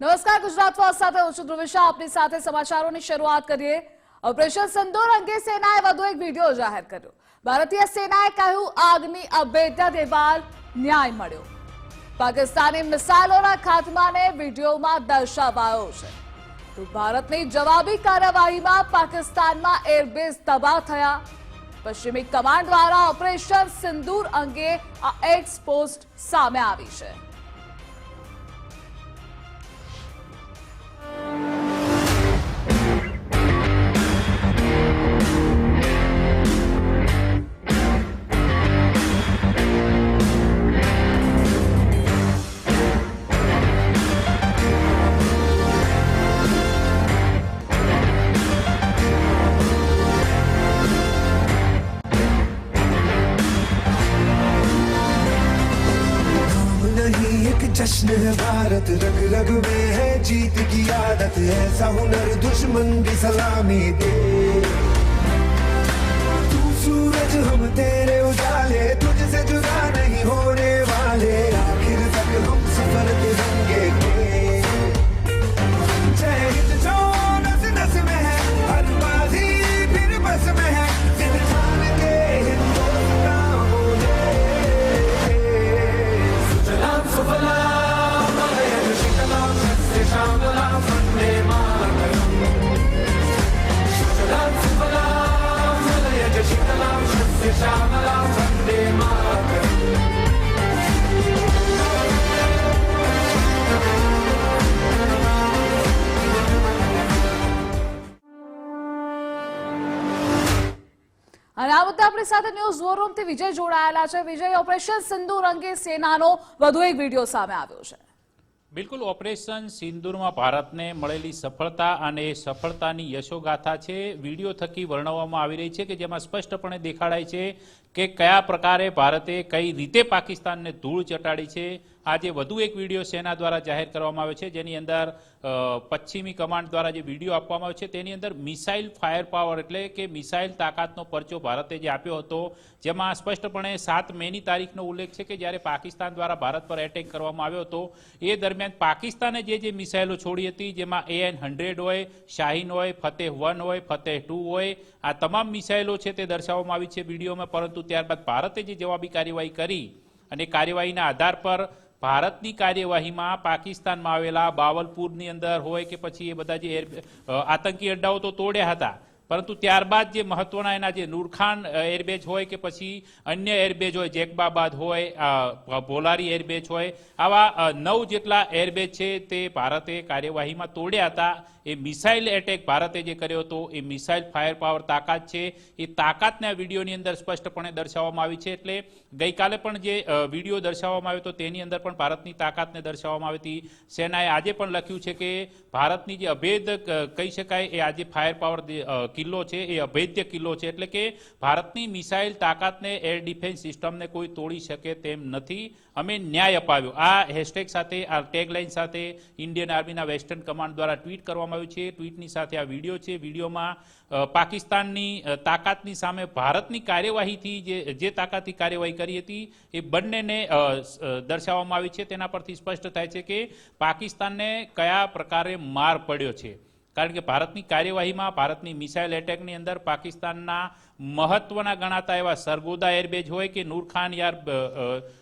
નમસ્કાર, ગુજરાત ફર્સ્ટ સાથે હું છું ધ્રુવિશા આપની સાથે સમાચારોની શરૂઆત કરીએ. ઓપરેશન સંદૂર અંગે સેનાએ વધુ એક વીડિયો જાહેર કર્યો. ભારતીય સેનાએ કહ્યું, આગની અભેદ્યતે દેવાલ ન્યાય મળ્યો. પાકિસ્તાની મિસાઇલોના ખાત્માને વિડીયોમાં દર્શાવાયો છે. તો ભારતની જવાબી કાર્યવાહીમાં પાકિસ્તાનમાં એરબેઝ તબાહ થયા. પશ્ચિમી કમાન્ડ દ્વારા ઓપરેશન સિંદૂર અંગે આ એક્સ પોસ્ટ સામે આવી છે. भारत रग रग में है, जीत की आदत है। हुनर दुश्मन भी सलामी दे। तू सूरज, हम तेरे उजाले, तुझसे जुदा नहीं होने આપણી સાથે ન્યૂઝ વોર રૂમથી વિજય જોડાયેલા છે. વિજય, ઓપરેશન સિંદુર અંગે સેનાનો વધુ એક વીડિયો સામે આવ્યો છે. બિલકુલ, ઓપરેશન સિંદૂરમાં ભારતને મળેલી સફળતા અને સફળતાની યશોગાથા છે. વીડિયો થકી વર્ણવવામાં આવી રહી છે કે જેમાં સ્પષ્ટપણે દેખાડાય છે કે કયા પ્રકારે ભારતે કઈ રીતે પાકિસ્તાનને ધૂળ ચટાડી છે? આજે વધુ એક વીડિયો સેના દ્વારા જાહેર કરવામાં આવ્યો છે, જેની અંદર પશ્ચિમી કમાન્ડ દ્વારા જે વીડિયો આપવામાં આવ્યો છે, તેની અંદર મિસાઇલ ફાયર પાવર એટલે કે મિસાઇલ તાકાતનો પરચો ભારતે જે આપ્યો હતો, જેમાં સ્પષ્ટપણે સાત મેની તારીખનો ઉલ્લેખ છે કે જ્યારે પાકિસ્તાન દ્વારા ભારત પર એટેક કરવામાં આવ્યો હતો, એ દરમિયાન પાકિસ્તાને જે જે મિસાઇલો છોડી હતી, જેમાં એએન હંડ્રેડ હોય, શાહીન હોય, ફતેહ વન હોય, ફતેહ ટુ હોય, આ તમામ મિસાઇલો છે તે દર્શાવવામાં આવી છે વિડીયોમાં, પરંતુ ત્યારબાદ ભારતે જે જવાબી કાર્યવાહી કરી અને કાર્યવાહીના આધાર પર ભારતની કાર્યવાહીમાં પાકિસ્તાનમાં આવેલા બાવલપુરની અંદર હોય કે પછી એ બધા જે આતંકી અડ્ડાઓ તો તોડ્યા હતા પરંતુ ત્યારબાદ જે મહત્વના એના જે નૂરખાન એરબેઝ હોય કે પછી અન્ય એરબેઝ હોય, જેકબાબાદ હોય ભોલારી એરબેઝ હોય, આવા નવ જેટલા એરબેઝ છે તે ભારતે કાર્યવાહીમાં તોડ્યા હતા. એ મિસાઇલ એટેક ભારતે જે કર્યો હતો, એ મિસાઇલ ફાયર પાવર તાકાત છે. એ તાકાતને વિડીયોની અંદર સ્પષ્ટપણે દર્શાવવામાં આવી છે. એટલે ગઈકાલે પણ જે વીડિયો દર્શાવવામાં આવ્યો હતો, તેની અંદર પણ ભારતની તાકાતને દર્શાવવામાં આવી હતી. સેનાએ આજે પણ લખ્યું છે કે ભારતની જે અભેદ કહી શકાય, એ આજે ફાયર પાવર કિલ્લો છે, એ અભેદ્ય કિલ્લો છે. એટલે કે ભારતની મિસાઇલ તાકાતને, એર ડિફેન્સ સિસ્ટમને કોઈ તોડી શકે તેમ નથી. અમે ન્યાય અપાવ્યો. આ હેશટેગ સાથે, આ ટેગલાઇન સાથે ઇન્ડિયન આર્મીના વેસ્ટર્ન કમાન્ડ દ્વારા ટ્વીટ કરવામાં આવ્યું છે. ટ્વીટની સાથે આ વીડિયો છે. વિડીયોમાં પાકિસ્તાનની તાકાતની સામે ભારતની કાર્યવાહીથી જે જે તાકાતથી કાર્યવાહી કરી હતી, એ બંનેને દર્શાવવામાં આવી છે. તેના પરથી સ્પષ્ટ થાય છે કે પાકિસ્તાનને કયા પ્રકારે માર પડ્યો છે. કારણ કે ભારતની કાર્યવાહીમાં, ભારતની મિસાઇલ એટેકની અંદર પાકિસ્તાનના મહત્વના ગણાતા એવા સરગોદા એરબેઝ હોય કે નૂરખાન યાર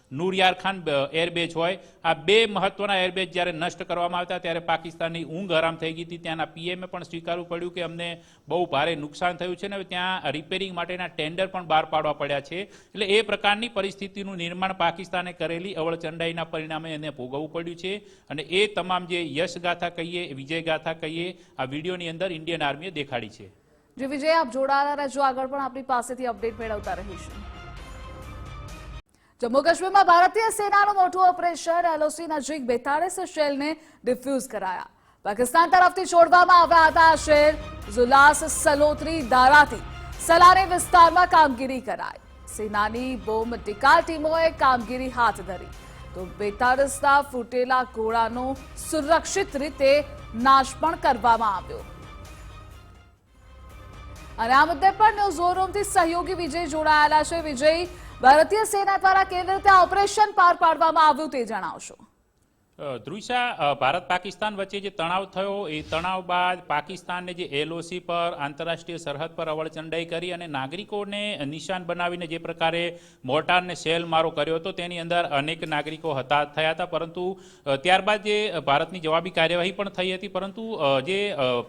અ, અ, નૂર યાર ખાન એરબેઝ હોય. આ બે મહત્વના એરબેઝ જ્યારે નષ્ટ કરવામાં આવતા ત્યારે પાકિસ્તાનની ઊંઘ હરામ થઈ ગઈ હતી. ત્યાંના પીએમએ પણ સ્વીકારવું પડ્યું કે અમને બહુ ભારે નુકસાન થયું છે ને ત્યાં રિપેરિંગ માટેના ટેન્ડર પણ બહાર પાડવા પડ્યા છે. એટલે એ પ્રકારની પરિસ્થિતિનું નિર્માણ પાકિસ્તાને કરેલી અવળચંડાઈના પરિણામે એને ભોગવવું પડ્યું છે. અને એ તમામ જે યશ ગાથા કહીએ વિજય ગાથા કહીએ આ વિડીયોની અંદર ઇન્ડિયન આર્મીએ દેખાડી છે. જે વિજય આપ જોડાયેલા રહેજો. આગળ પણ આપણી પાસેથી અપડેટ મેળવતા રહીશું. જમ્મુ કાશ્મીરમાં ભારતીય સેનાનું મોટું ઓપરેશન એલઓસી નજીક બેતાળીસ શેલને ડિફ્યુઝ કરાયા. પાકિસ્તાન તરફથી છોડવામાં આવ્યા હતા શેર ઝુલાસ સલોત્રી દારાથી સલારી વિસ્તારમાં કામગીરી કરાઈ. સેનાની બોમ્બ ટીકા ટીમોએ કામગીરી હાથ ધરી. તો બેતાળીસના ફૂટેલા ગોળાનો સુરક્ષિત રીતે નાશ પણ કરવામાં આવ્યો. અને આ મુદ્દે પણ ન્યૂઝ રૂમથી સહયોગી વિજય જોડાયેલા છે. વિજય ભારતીય સેના દ્વારા કેવી રીતે ઓપરેશન પાર પાડવામાં આવ્યું તે જણાવશો. અ, ભારત પાકિસ્તાન વચ્ચે જે તણાવ થયો એ તણાવ બાદ પાકિસ્તાનને જે એલઓસી પર આંતરરાષ્ટ્રીય સરહદ પર અવળચંડાઈ કરી અને નાગરિકોને નિશાન બનાવીને જે પ્રકારે મોર્ટારને શેલ મારો કર્યો હતો તેની અંદર અનેક નાગરિકો હતાહત થયા હતા. પરંતુ ત્યારબાદ જે ભારતની જવાબી કાર્યવાહી પણ થઈ હતી. પરંતુ જે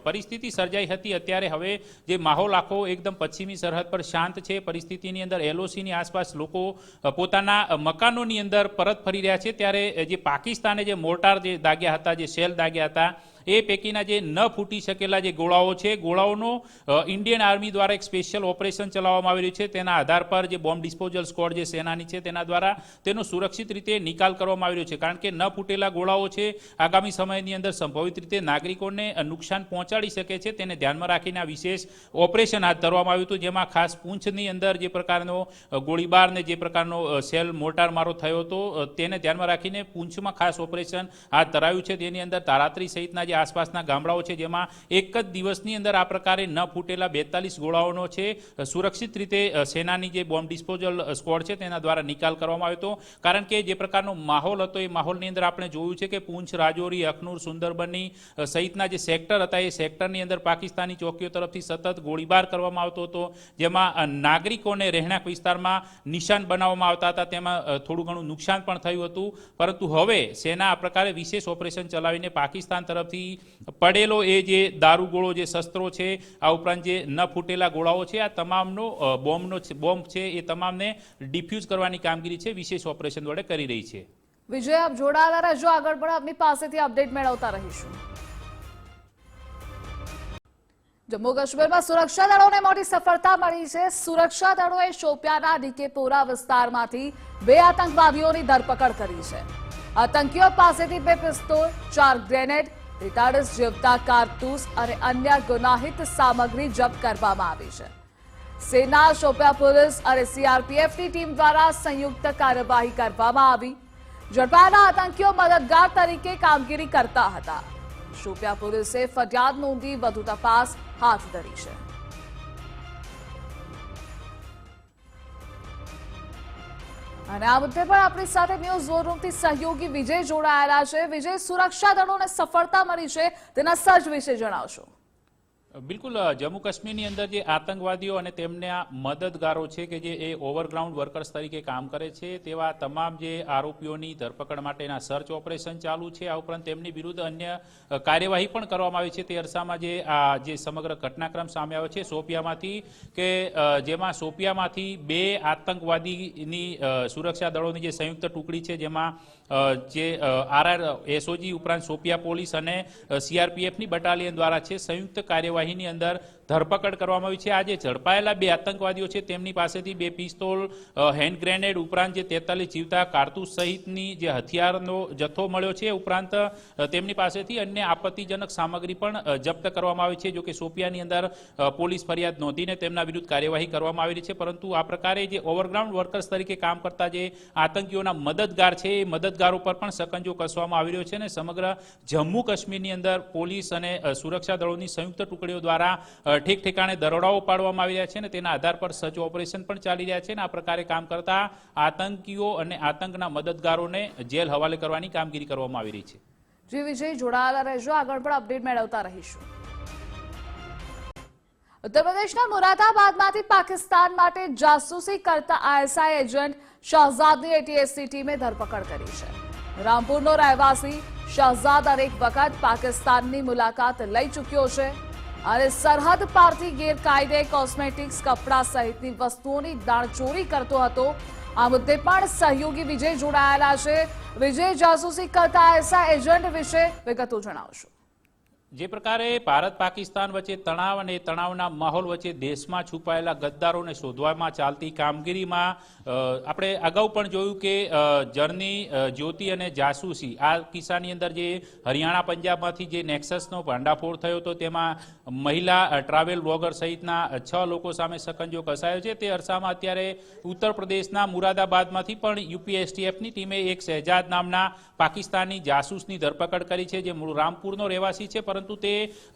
પરિસ્થિતિ સર્જાઈ હતી અત્યારે હવે જે માહોલ આખો એકદમ પશ્ચિમી સરહદ પર શાંત છે. પરિસ્થિતિની અંદર એલઓસીની આસપાસ લોકો પોતાના મકાનોની અંદર પરત ફરી રહ્યા છે. ત્યારે જે પાકિસ્તાને જે મોર્ટાર જે દાગ્યા હતા જે સેલ દાગ્યા હતા એ પૈકીના જે ન ફૂટી શકેલા જે ગોળાઓ છે, ગોળાઓનો ઇન્ડિયન આર્મી દ્વારા એક સ્પેશિયલ ઓપરેશન ચલાવવામાં આવી રહ્યું છે. તેના આધાર પર જે બોમ્બ ડિસ્પોઝલ સ્કોડ જે સેનાની છે, તેના દ્વારા તેનો સુરક્ષિત રીતે નિકાલ કરવામાં આવી રહ્યો છે. કારણ કે ન ફૂટેલા ગોળાઓ છે, આગામી સમયની અંદર સંભવિત રીતે નાગરિકોને નુકસાન પહોંચાડી શકે છે. તેને ધ્યાનમાં રાખીને આ વિશેષ ઓપરેશન હાથ ધરવામાં આવ્યું હતું, જેમાં ખાસ પૂંછની અંદર જે પ્રકારનો ગોળીબારને જે પ્રકારનો સેલ મોર્ટાર મારો થયો હતો તેને ધ્યાનમાં રાખીને પૂંછમાં ખાસ ઓપરેશન હાથ ધરાયું છે. તેની અંદર તારાત્રી સહિતના જે આસપાસના ગામડાઓ છે જેમાં એક જ દિવસની અંદર આ પ્રકારે ન ફૂટેલા બેતાલીસ ગોળાઓનો છે સુરક્ષિત રીતે સેનાની જે બોમ્બ ડિસ્પોઝલ સ્કોડ છે તેના દ્વારા નિકાલ કરવામાં આવ્યો હતો. કારણ કે જે પ્રકારનો માહોલ હતો એ માહોલની અંદર આપણે જોયું છે કે પૂંછ, રાજૌરી, અખનૂર, સુંદરબની સહિતના જે સેક્ટર હતા એ સેક્ટરની અંદર પાકિસ્તાની ચોકીઓ તરફથી સતત ગોળીબાર કરવામાં આવતો હતો. જેમાં નાગરિકોને રહેણાંક વિસ્તારમાં નિશાન બનાવવામાં આવતા હતા. તેમાં થોડું ઘણું નુકસાન પણ થયું હતું. પરંતુ હવે સેના આ પ્રકારે વિશેષ ઓપરેશન ચલાવીને પાકિસ્તાન તરફથી પડેલો એ જે દારૂગોળો જે શસ્ત્રો છે, આ ઉપરાંત જે ન ફૂટેલા ગોળાઓ છે, આ તમામનો બોમ્બનો બોમ્બ છે, એ તમામને ડિફ્યુઝ કરવાની કામગીરી છે, વિશેષ ઓપરેશન વડે કરી રહી છે. વિજય, આપ જોડાયેલા રહેજો. આગળ પણ આપની પાસેથી અપડેટ મેળવતા રહીશું. જમ્મુ કાશ્મીરમાં સુરક્ષા દળોને મોટી સફળતા મળી છે. સુરક્ષા દળોએ શોપિયાના ડીકેપોરા વિસ્તારમાંથી બે આતંકવાદીઓની ધરપકડ કરી છે. આતંકીઓ પાસેથી બે પિસ્તોલ, ચાર ગ્રેનેડ રિટાર્ડસ જીવતા કારતૂસ અને અન્ય ગુનાહિત સામગ્રી જપ્ત કરવામાં આવી છે. સેના, શોપિયા પોલીસ અને સીઆરપીએફની ટીમ દ્વારા સંયુક્ત કાર્યવાહી કરવામાં આવી. ઝડપાયેલા આતંકીઓ મદદગાર તરીકે કામગીરી કરતા હતા. શોપિયા પોલીસે ફરિયાદ નોંધી વધુ તપાસ હાથ ધરી છે. અને આ મુદ્દે પણ આપણી સાથે ન્યૂઝ વોરરૂમથી સહયોગી વિજય જોડાયેલા છે. વિજય, સુરક્ષા દળોને સફળતા મળી છે તેના સર્જ વિશે જણાવશો. બિલકુલ જમ્મુ કાશ્મીરની અંદર જે આતંકવાદીઓ અને તેમના મદદગારો છે કે જે એ ઓવરગ્રાઉન્ડ વર્કર્સ તરીકે કામ કરે છે, તેવા તમામ જે આરોપીઓની ધરપકડ માટેના સર્ચ ઓપરેશન ચાલુ છે. આ ઉપરાંત તેમની વિરુદ્ધ અન્ય કાર્યવાહી પણ કરવામાં આવી છે. તે અરસામાં જે આ, જે સમગ્ર ઘટનાક્રમ સામે આવ્યો છે, સોપિયામાંથી કે જેમાં સોપિયામાંથી બે આતંકવાદીની સુરક્ષા દળોની જે સંયુક્ત ટુકડી છે, જેમાં જે આરઆર એસઓજી ઉપરાંત સોપિયા પોલીસ અને સીઆરપીએફની બટાલિયન દ્વારા છે સંયુક્ત કાર્યવાહીની અંદર ધરપકડ કરવામાં આવી છે. આજે ઝડપાયેલા બે આતંકવાદીઓ છે, તેમની પાસેથી બે પિસ્તોલ હેન્ડ ગ્રેનેડ ઉપરાંત જે તેતાલીસ જીવતા કારતૂસ સહિતની જે હથિયારનો જથ્થો મળ્યો છે ઉપરાંત તેમની પાસેથી અન્ય આપત્તિજનક સામગ્રી પણ જપ્ત કરવામાં આવી છે. જો કે સોપિયાની અંદર પોલીસ ફરિયાદ નોંધીને તેમના વિરુદ્ધ કાર્યવાહી કરવામાં આવી છે. પરંતુ આ પ્રકારે જે ઓવરગ્રાઉન્ડ વર્કર્સ તરીકે કામ કરતા જે આતંકીઓના મદદગાર છે, એ મદદગારો પર પણ સકંજો કસવામાં આવી રહ્યો છે અને સમગ્ર જમ્મુ કાશ્મીરની અંદર પોલીસ અને સુરક્ષા દળોની સંયુક્ત ટુકડીઓ દ્વારા ઠેક ઠેકાણે દરોડાઓ પાડવામાં આવી રહ્યા છે અને તેના આધાર પર સર્ચ ઓપરેશન પણ ચાલી રહ્યા છે અને આ પ્રકારે કામ કરતા આતંકીઓ અને આતંકના મદદગારોને જેલ હવાલે કરવાની કામગીરી કરવામાં આવી રહી છે. જી વિજય, જોડાયેલા રહેજો. આગળ પણ અપડેટ મેળવતા રહીશું. ઉત્તર પ્રદેશના મુરાદાબાદમાંથી પાકિસ્તાન માટે જાસૂસી કરતા આઈએસઆઈ એજન્ટ શહજાદની એટીએસની ટીમે ધરપકડ કરી છે. રામપુરનો રહેવાસી શહજાદ અનેક વખત પાકિસ્તાનની મુલાકાત લઈ ચૂક્યો છે. અને સરહદ પારથી ગેરકાયદે કોસ્મેટિક્સ, કપડાં સહિતની વસ્તુઓની દાણચોરી કરતો હતો. આ મુદ્દે પણ સહયોગી વિજય જોડાયેલા છે. વિજય જાસૂસી કરતા એસા એજન્ટ વિશે વિગતો જણાવશો. જે પ્રકારે ભારત પાકિસ્તાન વચ્ચે તણાવ અને તણાવના માહોલ વચ્ચે દેશમાં છુપાયેલા ગદ્દારોને શોધવામાં ચાલતી કામગીરીમાં આપણે અગાઉ પણ જોયું કે જર્ની જ્યોતિ અને જાસૂસી, આ કિસ્સાની અંદર જે હરિયાણા પંજાબમાંથી જે નેક્સસનો ભાંડાફોડ થયો હતો, તેમાં મહિલા ટ્રાવેલ બ્લોગર સહિતના છ લોકો સામે સકંજો કસાયો છે. તે અરસામાં અત્યારે ઉત્તર પ્રદેશના મુરાદાબાદમાંથી પણ યુપીએસટીએફની ટીમે એક શહેજાદ નામના પાકિસ્તાની જાસૂસની ધરપકડ કરી છે, જે રામપુરનો રહેવાસી છે. પરંતુ તે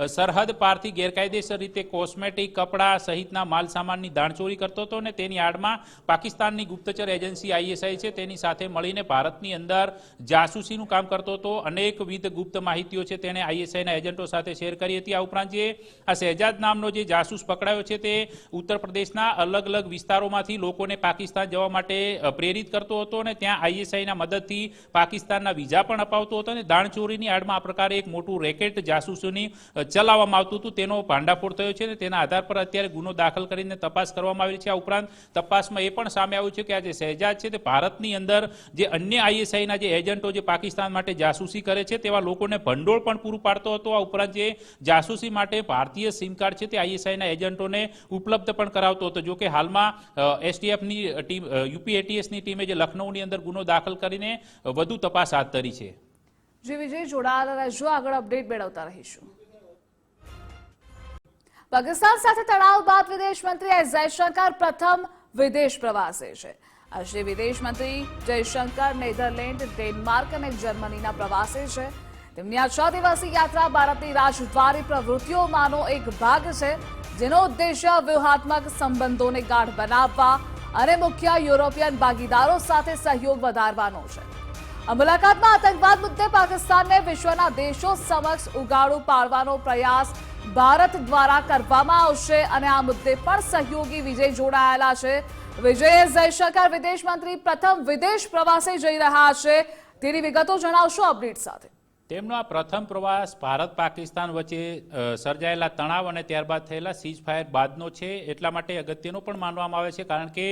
સરહદ પારથી ગેરકાયદેસર રીતે કોસ્મેટિક કપડાં સહિતના માલ સામાનની દાણચોરી કરતો હતો અને તેની આડમાં પાકિસ્તાનની ગુપ્તચર એજન્સી આઈએસઆઈ છે, તેની સાથે મળીને ભારતની અંદર જાસૂસીનું કામ કરતો હતો. અનેકવિધ ગુપ્ત માહિતીઓ છે તેણે આઈએસઆઈના એજન્ટો સાથે શેર કરી હતી. આ ઉપરાંત જે આ શહેજાદ નામનો જે જાસૂસ પકડાયો છે તે ઉત્તર પ્રદેશના અલગ અલગ વિસ્તારોમાંથી લોકોને પાકિસ્તાન જવા માટે પ્રેરિત કરતો હતો અને ત્યાં આઈએસઆઈના મદદથી પાકિસ્તાનના વિઝા પણ અપાવતો હતો અને દાણચોરીની આડમાં આ પ્રકારે એક મોટું રેકેટ જાસૂસોની ચલાવવામાં આવતું હતું. તેનો ભાંડાફોડ થયો છે અને તેના આધાર પર અત્યારે ગુનો દાખલ કરીને તપાસ કરવામાં આવી છે. આ ઉપરાંત તપાસમાં એ પણ સામે આવ્યું છે કે આ જે શહેજાદ છે તે ભારતની અંદર જે અન્ય આઈએસઆઈના જે એજન્ટો જે પાકિસ્તાન માટે જાસૂસી કરે છે તેવા લોકોને ભંડોળ પણ પૂરું પાડતો હતો. આ ઉપરાંત જે જાસૂસી માટે ભારતીય સિમ કાર્ડ છે તે આઈએસઆઈના એજન્ટોને ઉપલબ્ધ પણ કરાવતો હતો. જો કે હાલમાં એસટીએફની ટીમ યુપી એટીએસની ટીમે જે લખનૌની અંદર ગુનો દાખલ કરીને વધુ તપાસ હાથ ધરી છે. જી વિજય જોડાયેલા રહેજો આગળ અપડેટ મેળવતા રહીશું. પાકિસ્તાન સાથે તણાવ બાદ વિદેશ મંત્રી એસ જયશંકર પ્રથમ વિદેશ પ્રવાસે છે. આજે વિદેશ મંત્રી જયશંકર નેધરલેન્ડ, ડેનમાર્ક અને જર્મનીના પ્રવાસે છે. તેમની આ છ દિવસીય યાત્રા ભારતની રાજદ્વારી પ્રવૃત્તિઓમાંનો એક ભાગ છે, જેનો ઉદ્દેશ્ય વ્યૂહાત્મક સંબંધોને ગાઢ બનાવવા અને મુખ્ય યુરોપિયન ભાગીદારો સાથે સહયોગ વધારવાનો છે. મુલાકાતમાં આતંકવાદ મુદ્દે પાકિસ્તાનને વિશ્વના દેશો સમક્ષ ઉગાડું પાડવાનો પ્રયાસ ભારત દ્વારા કરવામાં આવશે અને આ મુદ્દે પણ સહયોગી વિજય જોડાયેલા છે. વિજય જયશંકર વિદેશ મંત્રી પ્રથમ વિદેશ પ્રવાસે જઈ રહ્યા છે. તેની વિગતો જણાવશો અપડેટ સાથે. તેમનો આ પ્રથમ પ્રવાસ ભારત પાકિસ્તાન વચ્ચે સર્જાયેલા તણાવ અને ત્યારબાદ થયેલા સીઝ ફાયર બાદનો છે, એટલા માટે અગત્યનો પણ માનવામાં આવે છે, કારણ કે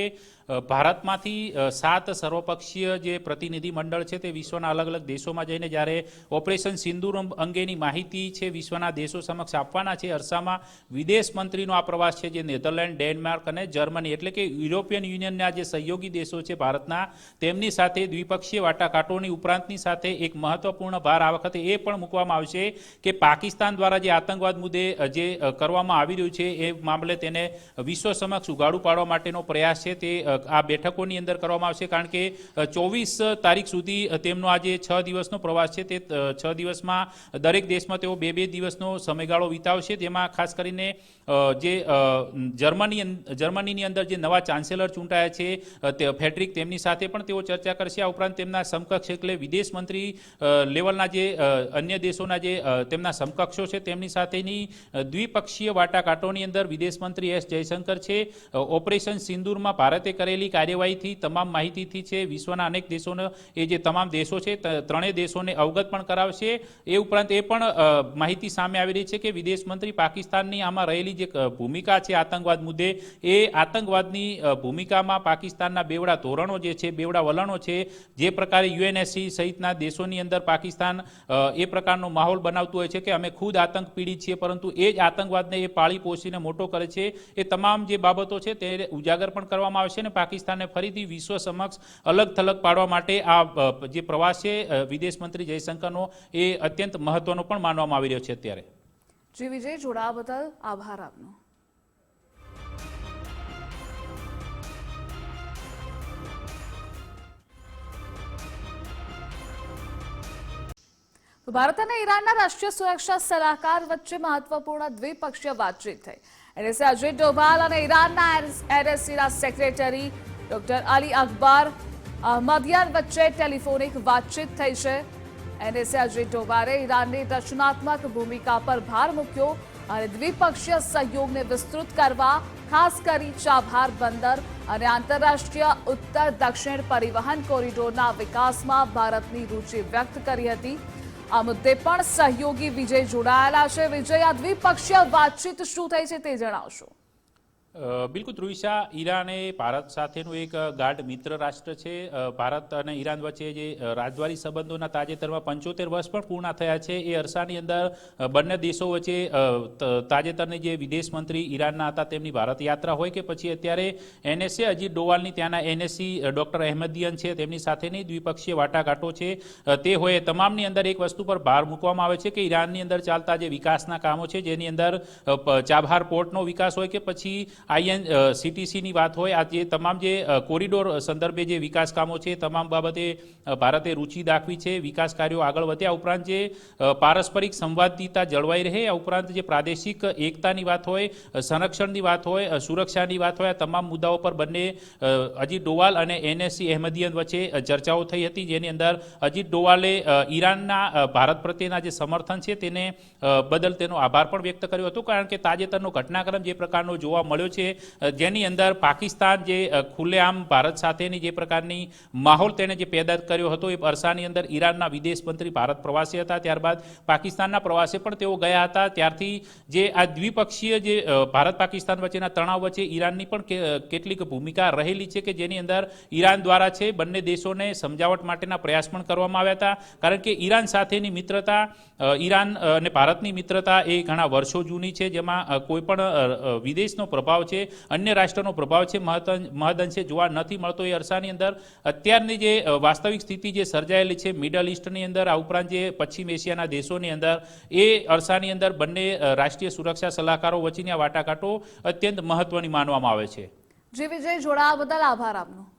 ભારતમાંથી સાત સર્વપક્ષીય જે પ્રતિનિધિ મંડળ છે તે વિશ્વના અલગ અલગ દેશોમાં જઈને જ્યારે ઓપરેશન સિંદુર અંગેની માહિતી છે વિશ્વના દેશો સમક્ષ આપવાના છે, અરસામાં વિદેશ મંત્રીનો આ પ્રવાસ છે જે નેધરલેન્ડ, ડેનમાર્ક અને જર્મની એટલે કે યુરોપિયન યુનિયનના જે સહયોગી દેશો છે ભારતના, તેમની સાથે દ્વિપક્ષીય વાટાઘાટોની ઉપરાંતની સાથે એક મહત્વપૂર્ણ ભાર આ વખતે એ પણ મૂકવામાં આવશે કે પાકિસ્તાન દ્વારા જે આતંકવાદ મુદ્દે જે કરવામાં આવી રહ્યું છે, એ મામલે તેને વિશ્વ સમક્ષ ઉગાડું પાડવા માટેનો પ્રયાસ છે તે આ બેઠકોની અંદર કરવામાં આવશે. કારણ કે ચોવીસ તારીખ સુધી તેમનો આ જે છ દિવસનો પ્રવાસ છે. તે છ દિવસમાં દરેક દેશમાં તેઓ બે બે દિવસનો સમયગાળો વિતાવશે. જેમાં ખાસ કરીને જે જર્મની જર્મનીની અંદર જે નવા ચાન્સેલર ચૂંટાયા છે તે ફેડરિક તેમની સાથે પણ તેઓ ચર્ચા કરશે. આ ઉપરાંત તેમના સમકક્ષ એટલે વિદેશ મંત્રી લેવલના જે અન્ય દેશોના જે તેમના સમકક્ષો છે, તેમની સાથેની દ્વિપક્ષીય વાટાઘાટોની અંદર વિદેશમંત્રી એસ જયશંકર છે. ઓપરેશન સિંદૂરમાં ભારતે કરેલી કાર્યવાહીથી તમામ માહિતીથી છે, વિશ્વના અનેક દેશોનો, એ જે તમામ દેશો છે ત્રણેય દેશોને અવગત પણ કરાવશે. એ ઉપરાંત એ પણ માહિતી સામે આવી રહી છે કે વિદેશ મંત્રી પાકિસ્તાનની આમાં રહેલી જે ભૂમિકા છે આતંકવાદ મુદ્દે, એ આતંકવાદની ભૂમિકામાં પાકિસ્તાનના બેવડા ધોરણો જે છે, બેવડા વલણો છે, જે પ્રકારે યુએનએસસી સહિતના દેશોની અંદર પાકિસ્તાન એ પ્રકારનો માહોલ બનાવતું હોય છે કે અમે ખુદ આતંક પીડિત છીએ, પરંતુ એ જ આતંકવાદને એ પાળી પોષીને મોટો કરે છે. એ તમામ જે બાબતો છે તે ઉજાગર પણ કરવામાં આવશે અને પાકિસ્તાનને ફરીથી વિશ્વ સમક્ષ અલગ થલગ પાડવા માટે આ જે પ્રવાસ છે વિદેશ મંત્રી જયશંકરનો એ અત્યંત મહત્વનો પણ માનવામાં આવી રહ્યો છે અત્યારે. જી વિજય, જોડાવા બદલ આભાર આપનો. ભારત અને ઈરાનના રાષ્ટ્રીય સુરક્ષા સલાહકાર વચ્ચે મહત્વપૂર્ણ દ્વિપક્ષીય વાતચીત થઈ. એનએસએ અજય ડોભાલ અને ઈરાનના એરએસસીના secretary doctor Ali Akbar Ahmadian વચ્ચે ટેલિફોનિક વાતચીત થઈ છે. એનએસએ અજય ડોભાલે ઈરાનની રચનાત્મક ભૂમિકા પર ભાર મૂક્યો અને દ્વિપક્ષીય સહયોગને વિસ્તૃત કરવા, ખાસ કરી ચાબહાર બંદર અને આંતરરાષ્ટ્રીય ઉત્તર દક્ષિણ પરિવહન કોરિડોરના વિકાસમાં ભારતની રુચિ વ્યક્ત કરી હતી. આ મુદ્દે પણ સહયોગી વિજય જોડાયેલા છે. વિજય આ દ્વિપક્ષીય વાતચીત શું થઈ છે તે જણાવશો. બિલકુલ ધ્રુવિશા ઈરાન એ ભારત સાથેનું એક ગાઢ મિત્ર રાષ્ટ્ર છે. ભારત અને ઈરાન વચ્ચે જે રાજદ્વારી સંબંધોના તાજેતરમાં પંચોતેર વર્ષ પણ પૂર્ણ થયા છે. એ અરસાની અંદર બંને દેશો વચ્ચે તાજેતરની જે વિદેશ મંત્રી ઈરાનના હતા તેમની ભારત યાત્રા હોય કે પછી અત્યારે એનએસએ અજીત ડોવાલની ત્યાંના એનએસસી ડૉક્ટર અહેમદિયન છે તેમની સાથેની દ્વિપક્ષીય વાટાઘાટો છે. તે હોય તમામની અંદર એક વસ્તુ પર ભાર મૂકવામાં આવે છે કે ઈરાનની અંદર ચાલતા જે વિકાસના કામો છે, જેની અંદર ચાબહાર પોર્ટનો વિકાસ હોય કે પછી આઈએન સીટીસીની વાત હોય, આ જે તમામ જે કોરિડોર સંદર્ભે જે વિકાસ કામો છે, તમામ બાબતે ભારતે રુચિ દાખવી છે, વિકાસ કાર્યો આગળ વધ્યા ઉપરાંત જે પારસ્પરિક સંવાદિતા જળવાઈ રહે, આ ઉપરાંત જે પ્રાદેશિક એકતાની વાત હોય સંરક્ષણની વાત હોય સુરક્ષાની વાત હોય, આ તમામ મુદ્દાઓ પર બંને અજીત ડોવાલ અને એનએસસી અહેમદિયન વચ્ચે ચર્ચાઓ થઈ હતી, જેની અંદર અજીત ડોવાલે ઈરાનના ભારત પ્રત્યેના જે સમર્થન છે, તેને બદલ તેનો આભાર પણ વ્યક્ત કર્યો હતો, કારણ કે તાજેતરનો ઘટનાક્રમ જે પ્રકારનો જોવા મળ્યો છે. જેની અંદર પાકિસ્તાન જે ખુલ્લેઆમ ભારત સાથેની જે પ્રકારની માહોલ તેણે જે પેદા કર્યો હતો એ અરસાની અંદર ઈરાનના વિદેશ મંત્રી ભારત પ્રવાસી હતા. ત્યારબાદ પાકિસ્તાનના પ્રવાસે પણ તેઓ ગયા હતા. ત્યારથી જે આ દ્વિપક્ષીય જે ભારત પાકિસ્તાન વચ્ચેના તણાવ વચ્ચે ઈરાનની પણ કેટલીક ભૂમિકા રહેલી છે કે જેની અંદર ઈરાન દ્વારા છે બંને દેશોને સમજાવટ માટેના પ્રયાસ પણ કરવામાં આવ્યા હતા. કારણ કે ઈરાન સાથેની મિત્રતા ઈરાન અને ભારતની મિત્રતા એ ઘણા વર્ષો જૂની છે. જેમાં કોઈ પણ વિદેશનો પ્રભાવ છે, અન્ય રાષ્ટ્રનો પ્રભાવ છે મહદઅંશે જોવા નથી મળતો એ અરસાની અંદર. અત્યારની જે વાસ્તવિક સ્થિતિ જે સર્જાયેલી છે, મિડલ ઇસ્ટની અંદર, આ ઉપરાંત જે પશ્ચિમ એશિયાના દેશોની અંદર, એ અરસાની અંદર બંને રાષ્ટ્રીય સુરક્ષા સલાહકારો વચ્ચેની આ વાટાઘાટો અત્યંત મહત્વની માનવામાં આવે છે. જી વિજય, જોડાવા બદલ આભાર આપનો.